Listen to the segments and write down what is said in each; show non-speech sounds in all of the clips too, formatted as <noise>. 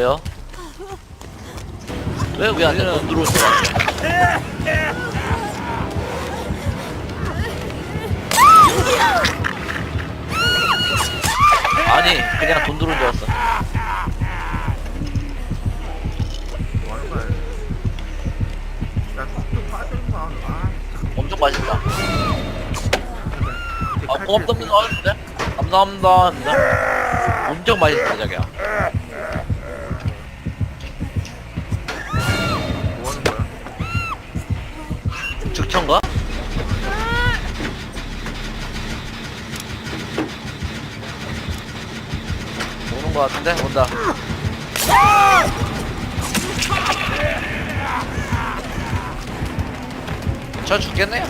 왜요? 왜 우리한테 돈 들어올 줄 알았어? 아니 그냥 돈 들어온 줄 알았어. 아. 엄청 맛있다 아 고맙답니다 하는데? 감사합니다? 엄청 맛있어 자기야 즉천가? 오는 거 같은데? 온다 저 죽겠네요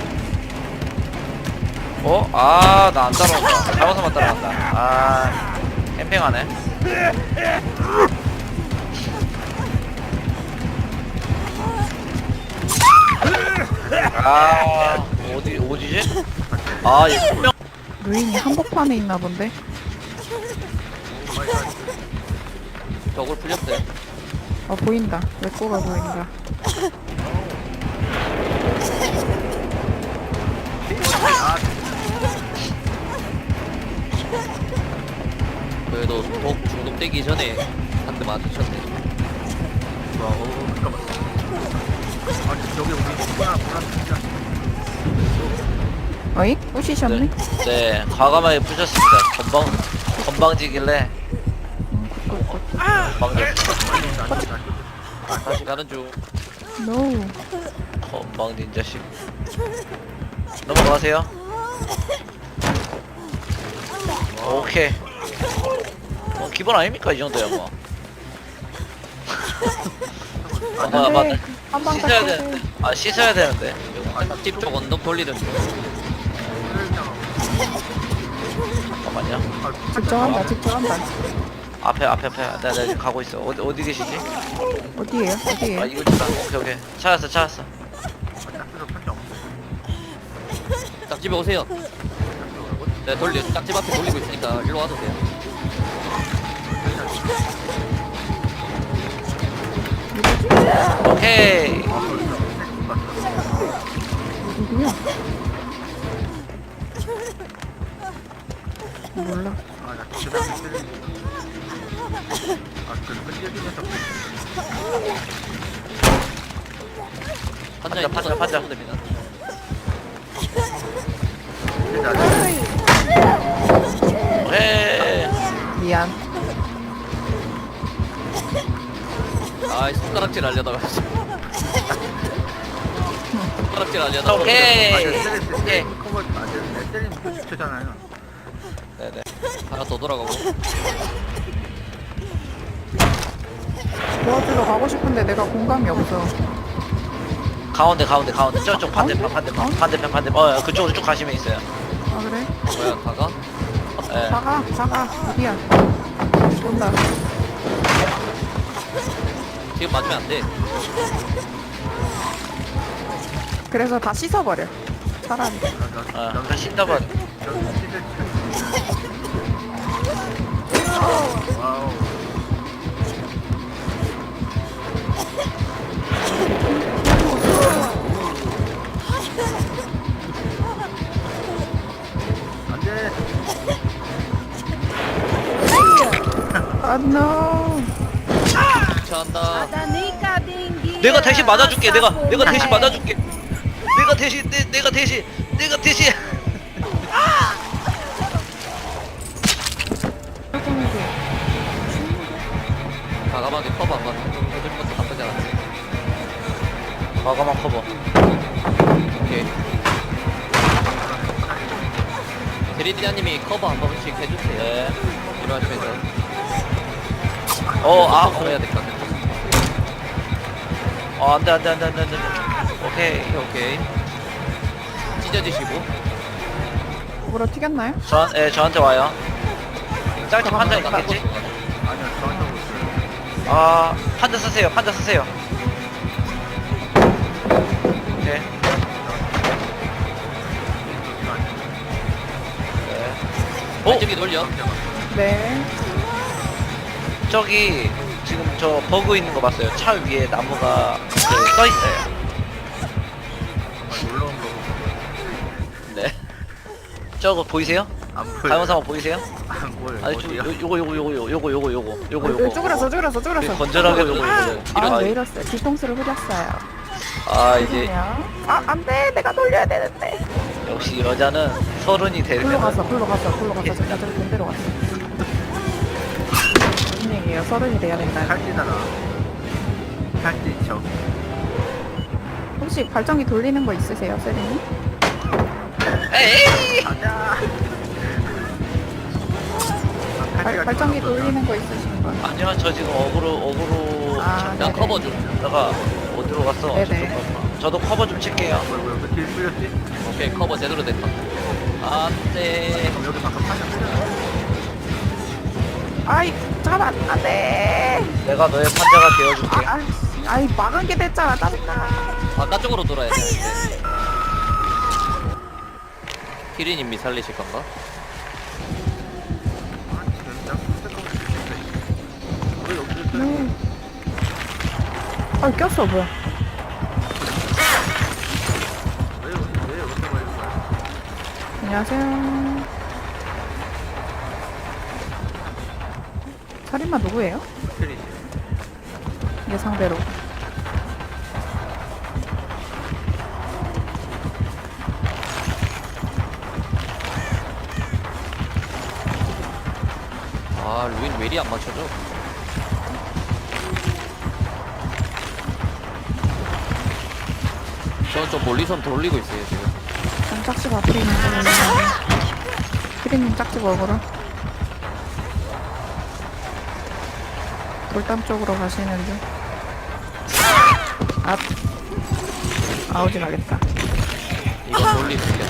어? 아 나 안 따라온다 잘못하면 따라간다 아 캠핑하네 아 어디 어디지? 분명 루인이 한복판에 있나 본데? 벽을 풀렸대 어 보인다 외꼬가 보인다 그래도 독 중독되기 전에 한 대 맞으셨네 와, 어, 잠깐만. 아니, 우리. 어이? 부시셨네? 네. 과감하게 푸셨습니다. 건방 건방지길래. 건방져 다시 가는 중. 노 건방진 자식. 넘어가세요. 오케이. 어, 기본 아닙니까? 이 정도야 뭐. 아, 맞, 맞, 안돼 한방 씻어야 딱 되는데 아 씻어야 되는데 팁쪽 언덕 돌리는 중 잠깐만요 아, 집중한다 집중한다 앞에 앞에 앞에 내가, 내가 지금 가고 있어 어디 어디 계시지? 어디에요? 아 어디에요? 이거 진짜 오케이 오케이 찾았어 찾았어 없네. 짝집에 오세요. 네, 돌리, 짝집 앞에 돌리고 있으니까 일로 와도 돼요. 오케이 어디야? 몰라 아, 나 아, 그 끈질기면서 판자 판자, 판자. 됩니다. 오케이 미안 아, 손가락질 하려다가. 손가락질 하려다가. 오케이 아, 저 때릴 때 오케이 커버 때리면 그 죽잖아요. 네네 하나 더 돌아가고. 도와주러 가고 싶은데 내가 공감이 없어 가운데 가운데 가운데 저쪽 반대편 가운데? 반대편 반대편 반대편 어 그쪽으로 쭉 가시면 있어요 아 그래? 뭐야, 가가? 예 가가 가가 어디야 온다 지금 맞으면 안 돼. 그래서 다 씻어버려. 차라리. 어, 나, 그 신다번 내가 대신 맞아줄게 내가 내가 대신 맞아줄게 내가 대신 내, 내가 대신 내가 대신 <laughs> 과감하게 커버 한번 해주는 것도 나쁘지 않았지. 과감한 커버 오케이. 드리디아님이 커버 한 번씩 해주세요. 네. 이러하시면서 어 아 커버 해야 될것 같아. 어, 안 돼 안 돼 안 돼 안 돼 안돼 오케이 오케이, 오케이. 찢어지시고. 물어 튀겼나요? 저, 예, 저한테 와요 짤집 판자 있겠지? 아니야, 저한테 오고 있어요. 아 판자 쓰세요 판자 쓰세요 오케이 네. 어? 발전기 돌려. 네 저기 저 버그 있는 거 봤어요. 차 위에 나무가 그 떠 있어요. 아, 온. 네. 저거 보이세요? 안 보여. 가영상 보이세요? 안 보여. 아니 저 어디야? 요- 요거 요거 요거 요거 요거 요거 요거 요거 어, 요거. 쭈그렸어 쭈그렸어 쭈그렸어 건전하게 요거 요거. 아 아, 왜 이랬어요 뒤통수를 후렸어요 아 이제 아 안 돼 내가 돌려야 되는데 역시 여자는 서른이 굴러 되면 갔어 굴러 갔어 굴러 갔어 제가 저기 본대로 갔어 얘기예요 서른이 돼야 된다. 탈지 저. 혹시 발전기 돌리는 거 있으세요 세린이? 에이 가자. 아, 발, 발전기. 돌리는 거 있으신 분? 아니요 저 지금 어그로 어그로 아, 나 네네. 커버 좀. 다가 어디로 갔어? 네네. 저도, 저도 커버 좀 칠게요. 뭐야 뭐야 왜길 풀렸지? 오케이 커버 제대로 됐다. 안돼. 그럼 여기 방금 파자. 아이 잠깐만 안돼 내가 너의 판자가 되어줄게. 아, 아, 아이 막은 게 됐잖아 짜증나 바깥쪽으로 돌아야 되는데. 키리님이 살리실 건가? 아. 아 꼈어 뭐야? 안녕하세요 살인마 누구예요? 호텔이지. 예상대로 아 루인 왜 이리 안 맞춰져? 저는 좀 멀리선 돌리고 있어요 지금. 전 짝집 앞에 있는 거는 피디님 <laughs> 짝집 먹으러 돌담 쪽으로 가시는데. 앞 아우지 가겠다. 이거 돌리실게.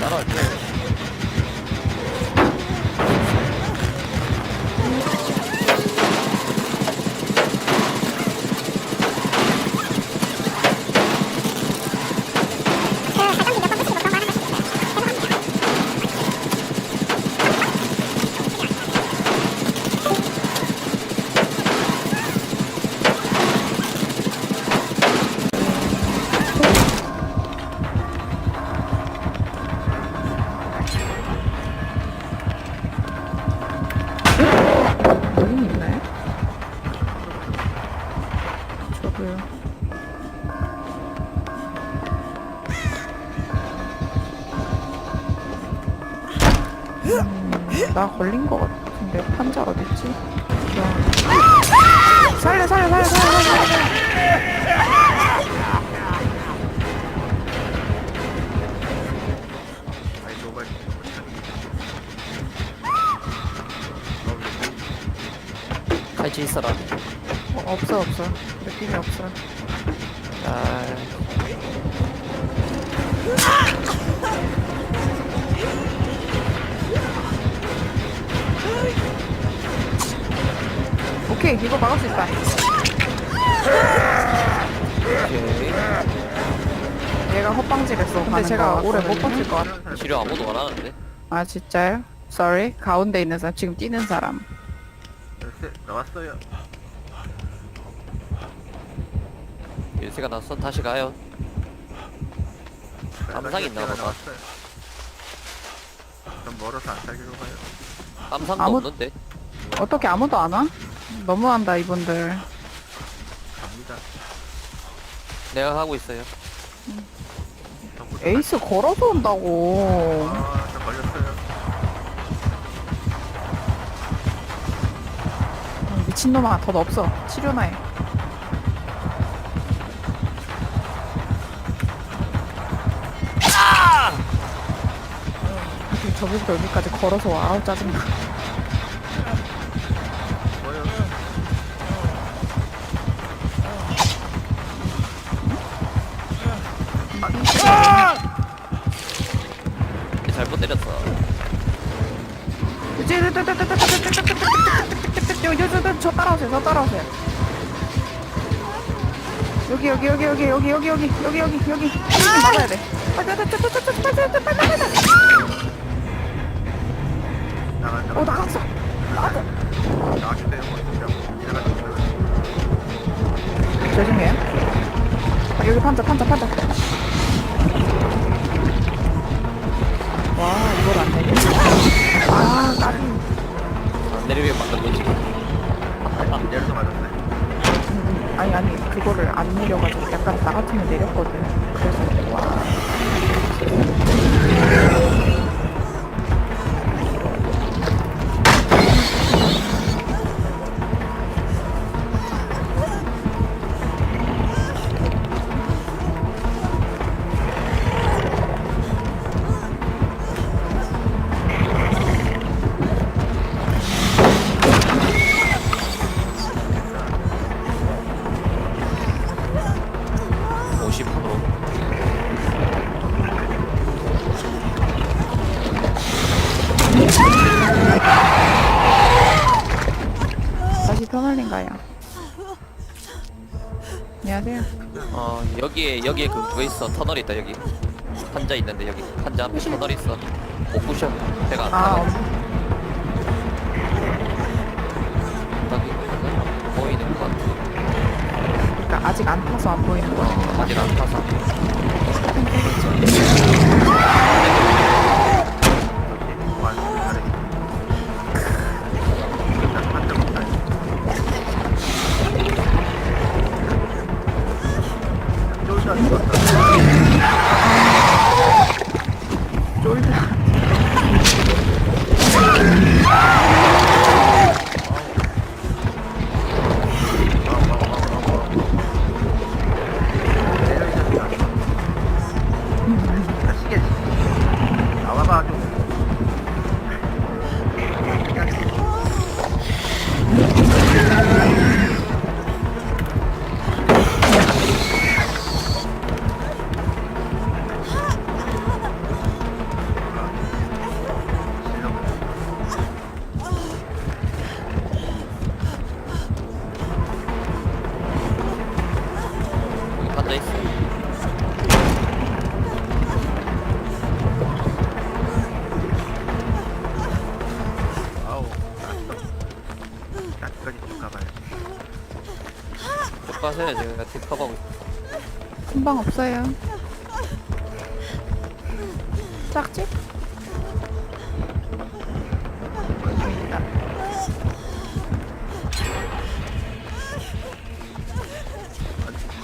따라갈게 나 걸린 거 같은데 판자 어딨지? 야. 살려 살려 살려 살려 살려 칼치 있어라. 어, 없어 없어 느낌이 없어 아, 오케이 이거 막을 수 있다 오케이. 얘가 헛방질했어 근데 제가 오래 못 버틸 것 같아 치료 아무도 안 하는데. 아 진짜요? Sorry 가운데 있는 사람 지금 뛰는 사람 열쇠 나왔어요. 일세가 났어. 다시 가요. 감상이 있나 보다. 나왔어요. 좀 멀어서 안 살기로 가요. 감상도 아무- 없는데. 어떻게 아무도 안 와? 너무한다 이분들 갑니다. 내가 하고 있어요. 전부 다 에이스 걸어서 온다고 아, 저 걸렸어요. 음, 미친놈아 덧 없어 치료나 해 어떻게 저기부터 여기까지 걸어서 와 아우 짜증나 잘못 때렸어. 저 따라오세요 저 따라오세요 여기 여기 여기 여기 여기 여기 여기 여기 여기 여기 아! 막아야 돼. 어 나갔어. 아, 여기 판자 판자 판자. 거지. 내려서 맞았네. 음, 아니 아니 그거를 안 내려가지고 약간 나 같으면 내렸거든. 그래서 와. 가요. 안녕하세요. 어 여기에 여기에 그 그거 있어 터널 있다 여기. 판자 있는데 여기 판자 앞에 터널 있어. 못 부셔. 배가 안 아 타네. 어, 여기 보이는 것 같아. 그러니까 아직 안 타서 안 보이는 거. 어, 아직 안 타서. <laughs> 쫄다. 쭉 가세요 제가 팀 커버하고 있어. 금방 없어요.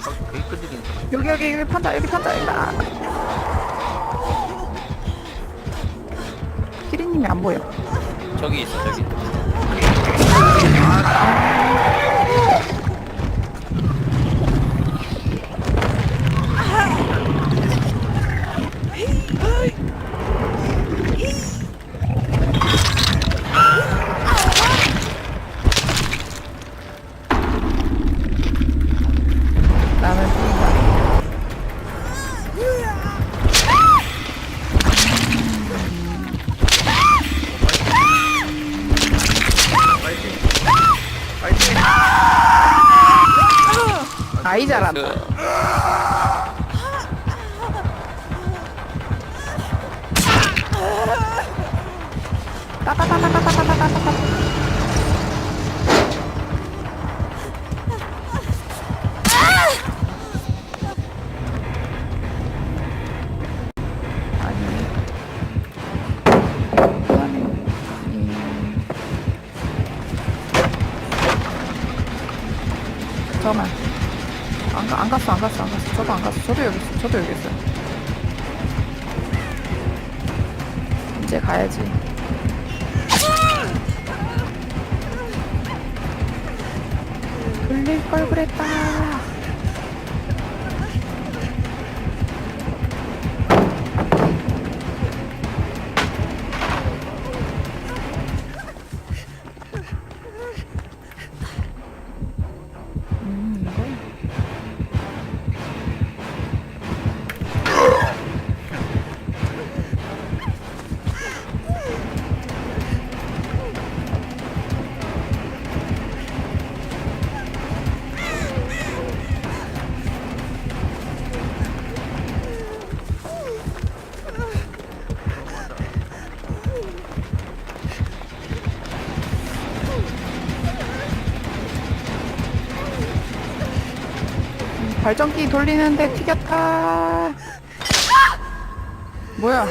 아, 되게 끈질긴. 여기 여기 여기 판다 여기 판다 여기 아. 피디님이 안 보여. 저기 있어 저기. 了？ 저도 여기 있어요. 이제 가야지. 돌릴 걸 그랬다. 발전기 돌리는데 튀겼다. 뭐야?